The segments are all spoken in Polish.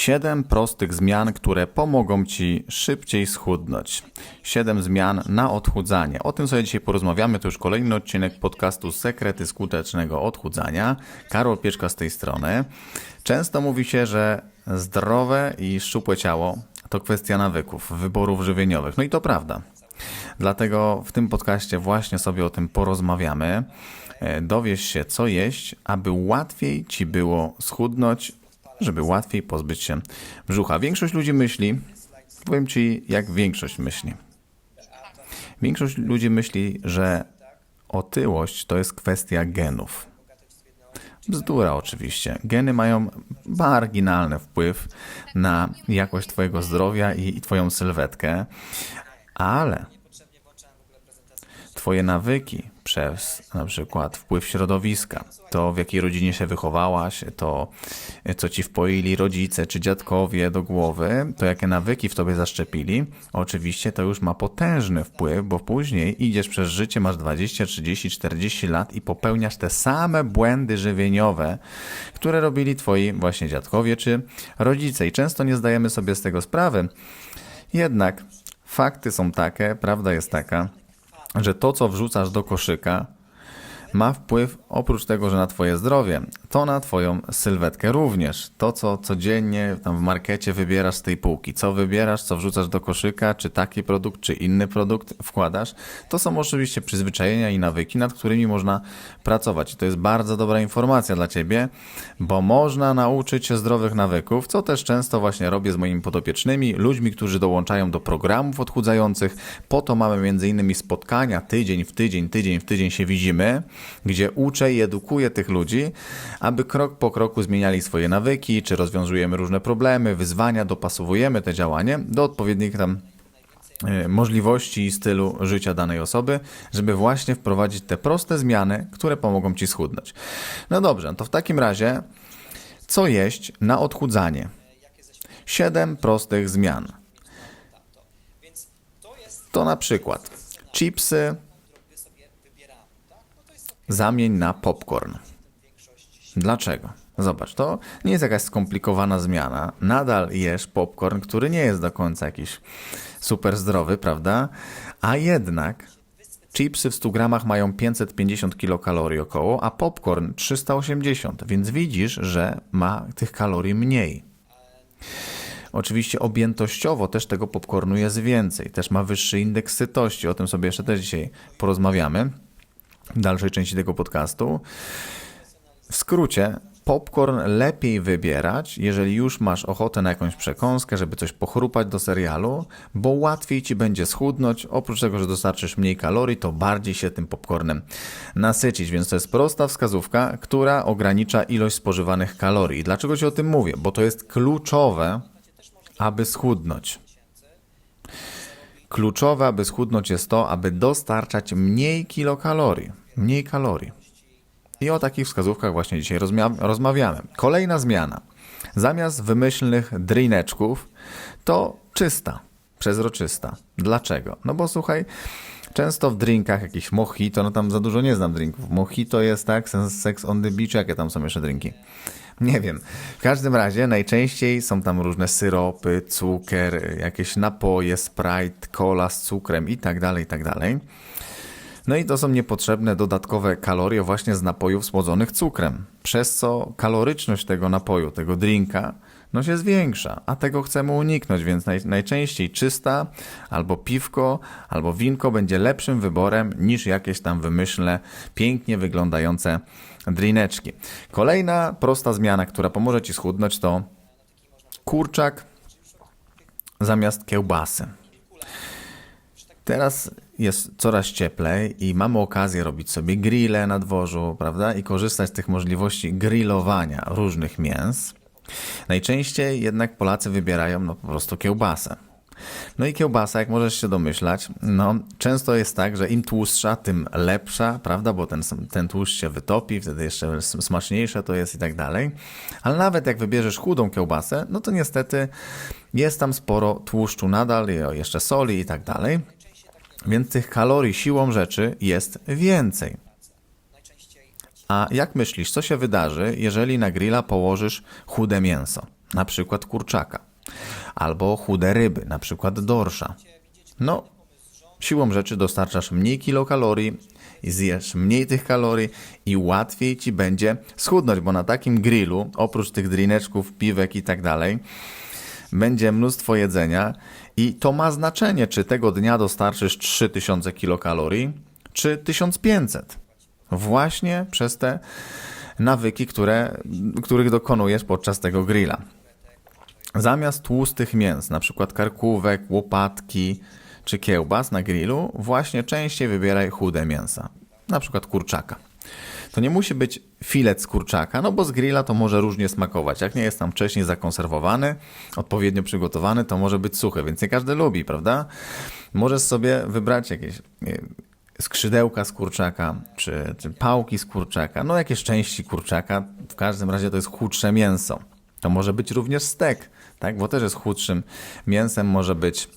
Siedem prostych zmian, które pomogą Ci szybciej schudnąć. Siedem zmian na odchudzanie. O tym sobie dzisiaj porozmawiamy. To już kolejny odcinek podcastu Sekrety Skutecznego Odchudzania. Karol Pieczka z tej strony. Często mówi się, że zdrowe i szczupłe ciało to kwestia nawyków, wyborów żywieniowych. No i to prawda. Dlatego w tym podcaście właśnie sobie o tym porozmawiamy. E, Dowiesz się, co jeść, aby łatwiej ci było schudnąć, żeby łatwiej pozbyć się brzucha. Większość ludzi myśli, powiem ci, jak większość myśli. Większość ludzi myśli, że otyłość to jest kwestia genów. Bzdura oczywiście. Geny mają marginalny wpływ na jakość Twojego zdrowia i, i Twoją sylwetkę, ale Twoje nawyki przez na przykład wpływ środowiska, to w jakiej rodzinie się wychowałaś, to co ci wpoili rodzice czy dziadkowie do głowy, to jakie nawyki w tobie zaszczepili, oczywiście to już ma potężny wpływ, bo później idziesz przez życie, masz 20, 30, 40 lat i popełniasz te same błędy żywieniowe, które robili twoi właśnie dziadkowie czy rodzice i często nie zdajemy sobie z tego sprawy. Jednak fakty są takie, prawda jest taka, że to, co wrzucasz do koszyka, ma wpływ oprócz tego, że na Twoje zdrowie, to na Twoją sylwetkę również. To, co codziennie tam w markecie wybierasz z tej półki, co wybierasz, co wrzucasz do koszyka, czy taki produkt, czy inny produkt wkładasz, to są oczywiście przyzwyczajenia i nawyki, nad którymi można pracować. I to jest bardzo dobra informacja dla Ciebie, bo można nauczyć się zdrowych nawyków, co też często właśnie robię z moimi podopiecznymi, ludźmi, którzy dołączają do programów odchudzających. Po to mamy między innymi spotkania tydzień w tydzień, tydzień w tydzień się widzimy gdzie uczę i edukuję tych ludzi, aby krok po kroku zmieniali swoje nawyki, czy rozwiązujemy różne problemy, wyzwania, dopasowujemy te działanie do odpowiednich tam e, możliwości i stylu życia danej osoby, żeby właśnie wprowadzić te proste zmiany, które pomogą Ci schudnąć. No dobrze, to w takim razie co jeść na odchudzanie? Siedem prostych zmian. To na przykład chipsy, zamień na popcorn. Dlaczego? Zobacz, to nie jest jakaś skomplikowana zmiana. Nadal jesz popcorn, który nie jest do końca jakiś super zdrowy, prawda? A jednak chipsy w 100 gramach mają 550 kilokalorii około, a popcorn 380, więc widzisz, że ma tych kalorii mniej. Oczywiście objętościowo też tego popcornu jest więcej, też ma wyższy indeks sytości, o tym sobie jeszcze też dzisiaj porozmawiamy w dalszej części tego podcastu. W skrócie, popcorn lepiej wybierać, jeżeli już masz ochotę na jakąś przekąskę, żeby coś pochrupać do serialu, bo łatwiej ci będzie schudnąć. Oprócz tego, że dostarczysz mniej kalorii, to bardziej się tym popcornem nasycić. Więc to jest prosta wskazówka, która ogranicza ilość spożywanych kalorii. Dlaczego ci o tym mówię? Bo to jest kluczowe, aby schudnąć. Kluczowe, aby schudnąć jest to, aby dostarczać mniej kilokalorii, mniej kalorii. I o takich wskazówkach właśnie dzisiaj rozmawiamy. Kolejna zmiana. Zamiast wymyślnych drineczków, to czysta, przezroczysta. Dlaczego? No bo słuchaj, często w drinkach jakiś mojito, no tam za dużo nie znam drinków. Mojito jest tak, sex on the beach, jakie tam są jeszcze drinki? Nie wiem. W każdym razie najczęściej są tam różne syropy, cukier, jakieś napoje, sprite, cola z cukrem i tak dalej, i tak dalej. No i to są niepotrzebne dodatkowe kalorie właśnie z napojów słodzonych cukrem, przez co kaloryczność tego napoju, tego drinka, no się zwiększa, a tego chcemy uniknąć, więc naj, najczęściej czysta albo piwko, albo winko będzie lepszym wyborem niż jakieś tam wymyślne, pięknie wyglądające drineczki. Kolejna prosta zmiana, która pomoże Ci schudnąć to kurczak zamiast kiełbasy. Teraz jest coraz cieplej i mamy okazję robić sobie grille na dworzu, prawda? I korzystać z tych możliwości grillowania różnych mięs. Najczęściej jednak Polacy wybierają no po prostu kiełbasę. No i kiełbasa, jak możesz się domyślać, no często jest tak, że im tłustsza, tym lepsza, prawda, bo ten, ten tłuszcz się wytopi, wtedy jeszcze smaczniejsze to jest i tak dalej. Ale nawet jak wybierzesz chudą kiełbasę, no to niestety jest tam sporo tłuszczu nadal, jeszcze soli i tak dalej. Więc tych kalorii siłą rzeczy jest więcej. A jak myślisz, co się wydarzy, jeżeli na grilla położysz chude mięso? na przykład kurczaka, albo chude ryby, na przykład dorsza. No, siłą rzeczy dostarczasz mniej kilokalorii zjesz mniej tych kalorii i łatwiej ci będzie schudnąć, bo na takim grillu, oprócz tych drineczków, piwek i tak dalej, będzie mnóstwo jedzenia i to ma znaczenie, czy tego dnia dostarczysz 3000 kilokalorii, czy 1500. Właśnie przez te nawyki, które, których dokonujesz podczas tego grilla. Zamiast tłustych mięs, na przykład karkówek, łopatki czy kiełbas na grillu, właśnie częściej wybieraj chude mięsa, na przykład kurczaka. To nie musi być filet z kurczaka, no bo z grilla to może różnie smakować. Jak nie jest tam wcześniej zakonserwowany, odpowiednio przygotowany, to może być suche, więc nie każdy lubi, prawda? Możesz sobie wybrać jakieś skrzydełka z kurczaka, czy, czy pałki z kurczaka, no jakieś części kurczaka. W każdym razie to jest chudsze mięso. To może być również stek, tak? bo też jest chudszym mięsem, może być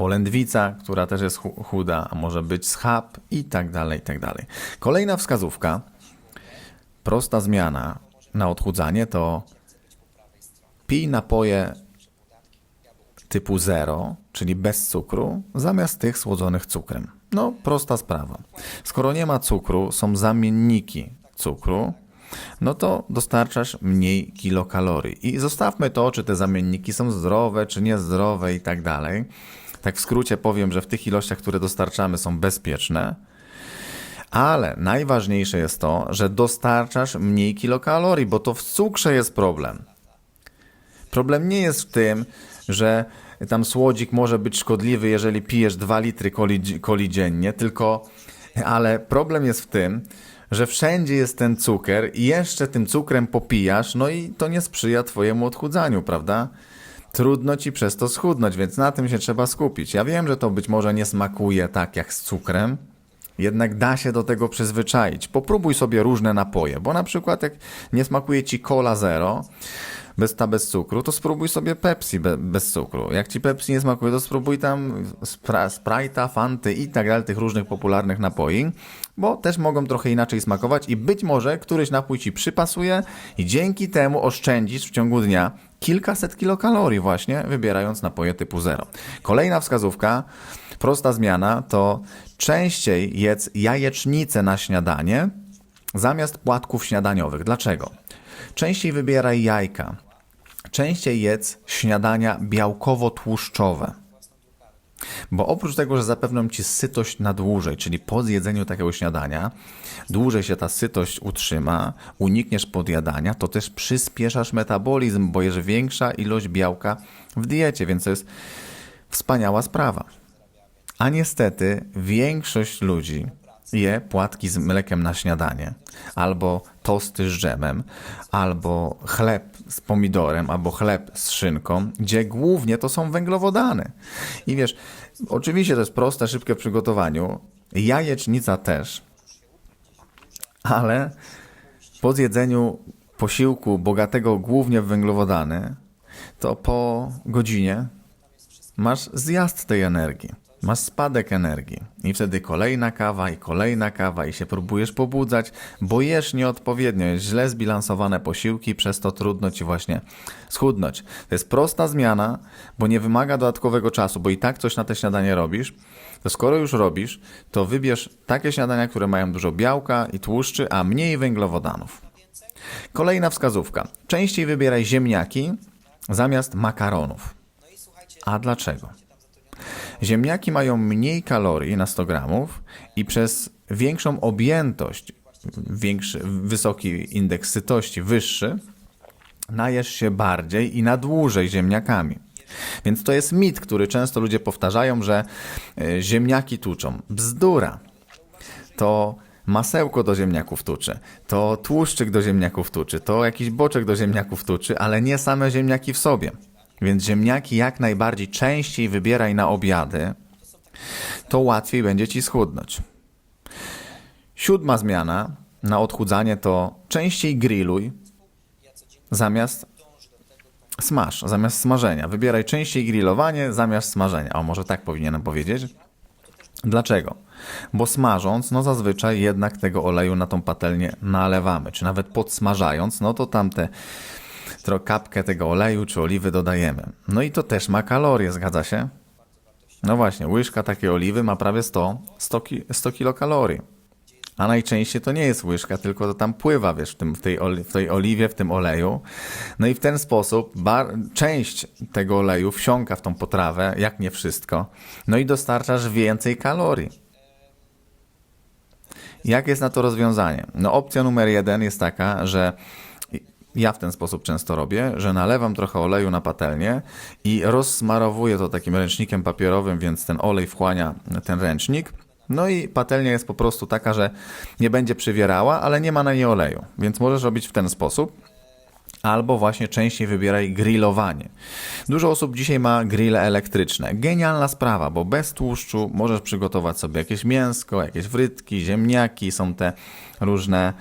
polędwica, która też jest chu- chuda, a może być schab i tak dalej, i tak dalej. Kolejna wskazówka, prosta zmiana na odchudzanie to pij napoje typu zero, czyli bez cukru, zamiast tych słodzonych cukrem. No, prosta sprawa. Skoro nie ma cukru, są zamienniki cukru, no to dostarczasz mniej kilokalorii. I zostawmy to, czy te zamienniki są zdrowe, czy niezdrowe i tak dalej. Tak w skrócie powiem, że w tych ilościach, które dostarczamy, są bezpieczne. Ale najważniejsze jest to, że dostarczasz mniej kilokalorii, bo to w cukrze jest problem. Problem nie jest w tym, że tam słodzik może być szkodliwy, jeżeli pijesz 2 litry coli, coli dziennie, tylko, ale problem jest w tym, że wszędzie jest ten cukier i jeszcze tym cukrem popijasz, no i to nie sprzyja twojemu odchudzaniu, prawda? Trudno ci przez to schudnąć, więc na tym się trzeba skupić. Ja wiem, że to być może nie smakuje tak jak z cukrem, jednak da się do tego przyzwyczaić. Popróbuj sobie różne napoje, bo na przykład jak nie smakuje ci cola zero, bez ta bez cukru, to spróbuj sobie Pepsi be, bez cukru. Jak ci Pepsi nie smakuje, to spróbuj tam spra, Sprite'a, Fanty i tak dalej, tych różnych popularnych napoi, bo też mogą trochę inaczej smakować i być może któryś napój ci przypasuje i dzięki temu oszczędzisz w ciągu dnia kilkaset kilokalorii właśnie, wybierając napoje typu zero. Kolejna wskazówka, prosta zmiana, to częściej jedz jajecznicę na śniadanie zamiast płatków śniadaniowych. Dlaczego? Częściej wybieraj jajka. Częściej jedz śniadania białkowo-tłuszczowe. Bo oprócz tego, że zapewnią ci sytość na dłużej, czyli po zjedzeniu takiego śniadania, dłużej się ta sytość utrzyma, unikniesz podjadania, to też przyspieszasz metabolizm, bo jest większa ilość białka w diecie, więc to jest wspaniała sprawa. A niestety większość ludzi je płatki z mlekiem na śniadanie, albo tosty z dżemem, albo chleb z pomidorem, albo chleb z szynką, gdzie głównie to są węglowodany. I wiesz, oczywiście to jest proste, szybkie w przygotowaniu, jajecznica też, ale po zjedzeniu posiłku bogatego głównie w węglowodany, to po godzinie masz zjazd tej energii. Masz spadek energii i wtedy kolejna kawa i kolejna kawa i się próbujesz pobudzać, bo jesz nieodpowiednio, jest źle zbilansowane posiłki, przez to trudno ci właśnie schudnąć. To jest prosta zmiana, bo nie wymaga dodatkowego czasu, bo i tak coś na te śniadanie robisz. To skoro już robisz, to wybierz takie śniadania, które mają dużo białka i tłuszczy, a mniej węglowodanów. Kolejna wskazówka. Częściej wybieraj ziemniaki zamiast makaronów. A dlaczego? Ziemniaki mają mniej kalorii na 100 gramów i przez większą objętość, większy, wysoki indeks sytości, wyższy, najesz się bardziej i na dłużej ziemniakami. Więc to jest mit, który często ludzie powtarzają, że e, ziemniaki tuczą. Bzdura. To masełko do ziemniaków tuczy, to tłuszczyk do ziemniaków tuczy, to jakiś boczek do ziemniaków tuczy, ale nie same ziemniaki w sobie. Więc ziemniaki jak najbardziej częściej wybieraj na obiady, to łatwiej będzie ci schudnąć. Siódma zmiana na odchudzanie to częściej grilluj zamiast smaż, zamiast smażenia. Wybieraj częściej grillowanie zamiast smażenia. O, może tak powinienem powiedzieć. Dlaczego? Bo smażąc, no zazwyczaj jednak tego oleju na tą patelnię nalewamy, czy nawet podsmażając, no to tamte kapkę tego oleju czy oliwy dodajemy. No i to też ma kalorie, zgadza się? No właśnie, łyżka takiej oliwy ma prawie 100, 100, ki- 100 kilokalorii. A najczęściej to nie jest łyżka, tylko to tam pływa, wiesz, w, tym, w, tej, oli- w tej oliwie, w tym oleju. No i w ten sposób część tego oleju wsiąka w tą potrawę, jak nie wszystko. No i dostarczasz więcej kalorii. Jak jest na to rozwiązanie? No opcja numer jeden jest taka, że ja w ten sposób często robię, że nalewam trochę oleju na patelnię i rozsmarowuję to takim ręcznikiem papierowym, więc ten olej wchłania ten ręcznik. No i patelnia jest po prostu taka, że nie będzie przywierała, ale nie ma na niej oleju, więc możesz robić w ten sposób. Albo właśnie częściej wybieraj grillowanie. Dużo osób dzisiaj ma grille elektryczne. Genialna sprawa, bo bez tłuszczu możesz przygotować sobie jakieś mięsko, jakieś frytki, ziemniaki, są te różne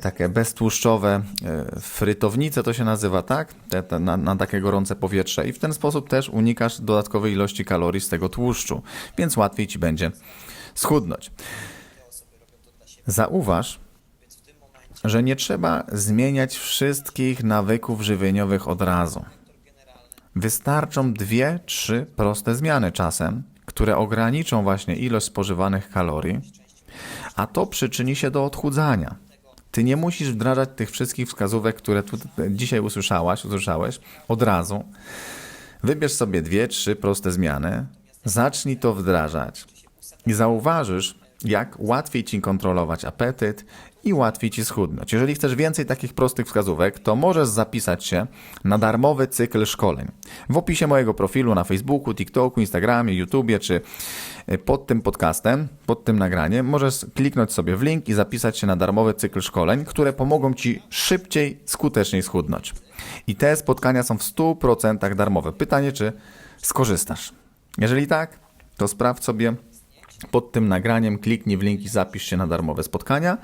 takie beztłuszczowe e, frytownice to się nazywa, tak? Te, te, na, na takie gorące powietrze i w ten sposób też unikasz dodatkowej ilości kalorii z tego tłuszczu, więc łatwiej ci będzie schudnąć. Zauważ, że nie trzeba zmieniać wszystkich nawyków żywieniowych od razu. Wystarczą dwie, trzy proste zmiany czasem, które ograniczą właśnie ilość spożywanych kalorii, a to przyczyni się do odchudzania. Ty nie musisz wdrażać tych wszystkich wskazówek, które tu dzisiaj usłyszałaś, usłyszałeś od razu. Wybierz sobie dwie, trzy proste zmiany, zacznij to wdrażać i zauważysz, jak łatwiej ci kontrolować apetyt i łatwiej ci schudnąć. Jeżeli chcesz więcej takich prostych wskazówek, to możesz zapisać się na darmowy cykl szkoleń. W opisie mojego profilu na Facebooku, TikToku, Instagramie, YouTubie czy y, pod tym podcastem, pod tym nagraniem, możesz kliknąć sobie w link i zapisać się na darmowy cykl szkoleń, które pomogą ci szybciej, skuteczniej schudnąć. I te spotkania są w 100% darmowe. Pytanie, czy skorzystasz? Jeżeli tak, to sprawdź sobie pod tym nagraniem, kliknij w link i zapisz się na darmowe spotkania.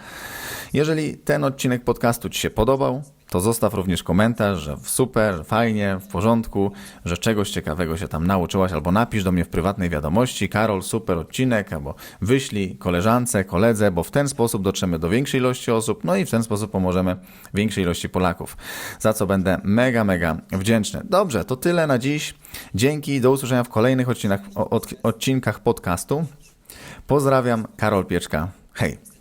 Jeżeli ten odcinek podcastu Ci się podobał, to zostaw również komentarz, że super, fajnie, w porządku, że czegoś ciekawego się tam nauczyłaś, albo napisz do mnie w prywatnej wiadomości, Karol, super odcinek, albo wyślij koleżance, koledze, bo w ten sposób dotrzemy do większej ilości osób, no i w ten sposób pomożemy większej ilości Polaków, za co będę mega, mega wdzięczny. Dobrze, to tyle na dziś. Dzięki, do usłyszenia w kolejnych odcinkach, od, odcinkach podcastu. Pozdrawiam, Karol Pieczka. Hej!